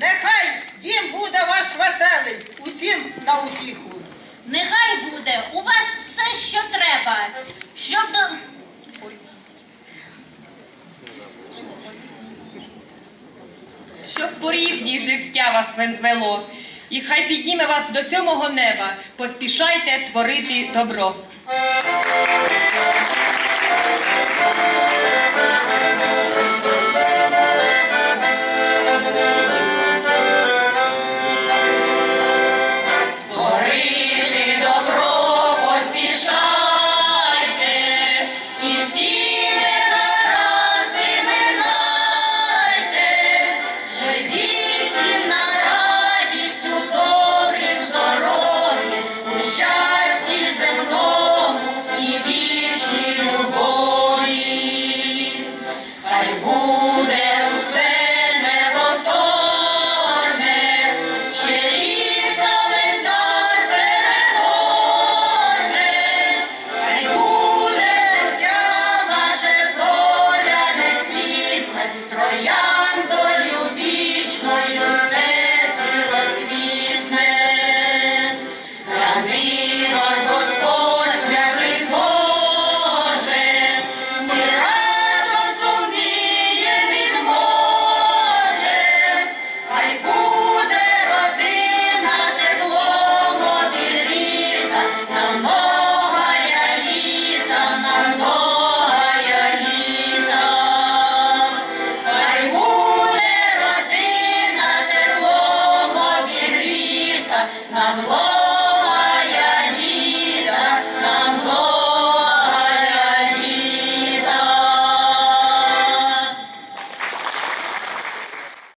Нехай дім буде ваш веселий, усім на утіху. Нехай буде у вас все, що треба, щоб щоб порівні життя вас вело. І хай підніме вас до сьомого неба. Поспішайте творити добро. Thank you.